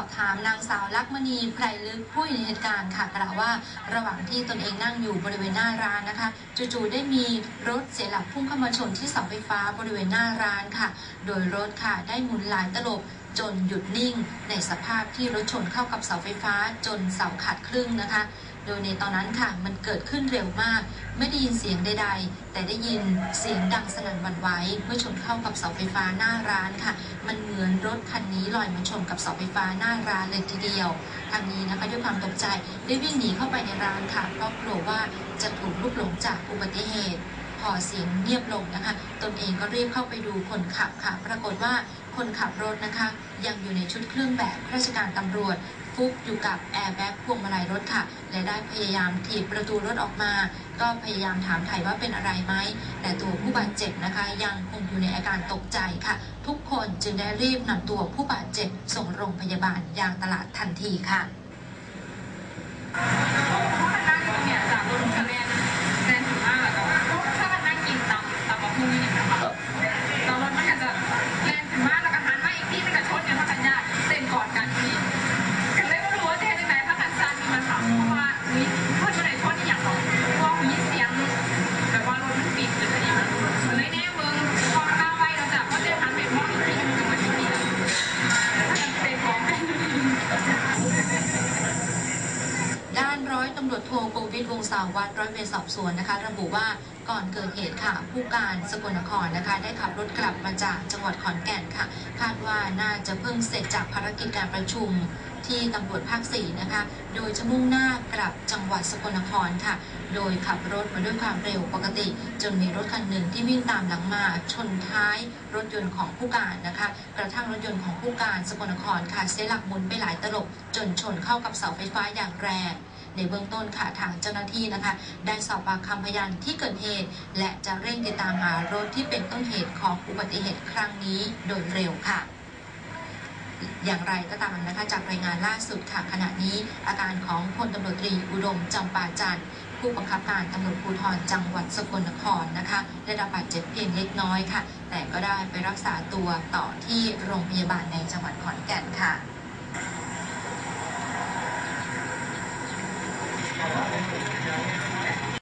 อบถามนางสาวลักมณีไพรลึกผู้อยู่ในเหตุการณ์ค่ะกล่าวว่าระหว่างที่ตนเองนั่งอยู่บริเวณหน้าร้านนะคะ จู่ๆได้มีรถเสียหลักพุ่งเข้ามาชนที่เสาไฟฟ้าบริเวณหน้าร้านค่ะ โดยรถค่ะได้หมุนหลายตลบจนหยุดนิ่ง ในสภาพที่รถชนเข้ากับเสาไฟฟ้าจนเสาขาดครึ่งนะคะ โดยในตอนนั้นค่ะมันเกิดขึ้นเร็วมาก ไม่ได้ยินเสียงใดๆ แต่ได้ยินเสียงดังสนั่นหวั่นไหวเมื่อชนเข้ากับเสาไฟฟ้าหน้าร้านค่ะ มันเหมือนรถคันนี้ลอยมาชนกับเสาไฟฟ้าหน้าร้านเลยทีเดียวทางนี้นะคะด้วยความตกใจได้วิ่งหนีเข้าไปในร้านค่ะเพราะกลัวว่าจะถูกลุกหลงจากอุบัติเหตุ พอเสียงเงียบลงนะคะ ตนเองก็รีบเข้าไปดูคนขับค่ะ ปรากฏว่าคนขับรถนะคะ ยังอยู่ในชุดเครื่องแบบราชการตำรวจฟุบอยู่กับแอร์แบ็กพวงมาลัยรถค่ะ และได้พยายามถีบประตูรถออกมา ก็พยายามถามไถ่ว่าเป็นอะไรไหม แต่ตัวผู้บาดเจ็บนะคะ ยังคงอยู่ในอาการตกใจค่ะ ทุกคนจึงได้รีบนำตัวผู้บาดเจ็บส่งโรงพยาบาลยางตลาดทันทีค่ะ ตำรวจโทโกวิทวงศาวัตรร้อยเวรสอบสวนนะคะ ระบุว่าก่อนเกิดเหตุค่ะ ผู้การสกลนครนะคะ ได้ขับรถกลับมาจากจังหวัดขอนแก่นค่ะ คาดว่าน่าจะเพิ่งเสร็จจากภารกิจการประชุมที่ตำรวจภาคสี่นะคะ โดยจะมุ่งหน้ากลับจังหวัดสกลนครค่ะ โดยขับรถมาด้วยความเร็วปกติ จนมีรถคันหนึ่งที่วิ่งตามหลังมาชนท้ายรถยนต์ของผู้การนะคะ กระทั่งรถยนต์ของผู้การสกลนครค่ะเสียหลักหมุนไปหลายตลบจนชนเข้ากับเสาไฟฟ้าอย่างแรง ในเบื้องต้นค่ะทางเจ้าหน้าที่นะคะ ได้สอบปากคำพยานที่เกิดเหตุ และจะเร่งติดตามหารถที่เป็นต้นเหตุของอุบัติเหตุครั้งนี้โดยเร็วค่ะอย่างไรก็ตามนะคะจากรายงานล่าสุดค่ะขณะนี้ อาการของพลตำรวจตรีอุดมจำปาจันทร์ผู้บังคับการตำรวจภูธรจังหวัดสกลนครนะคะ ได้รับบาดเจ็บเพียงเล็กน้อยค่ะ แต่ก็ได้ไปรักษาตัวต่อที่โรงพยาบาลในจังหวัดขอนแก่นค่ะ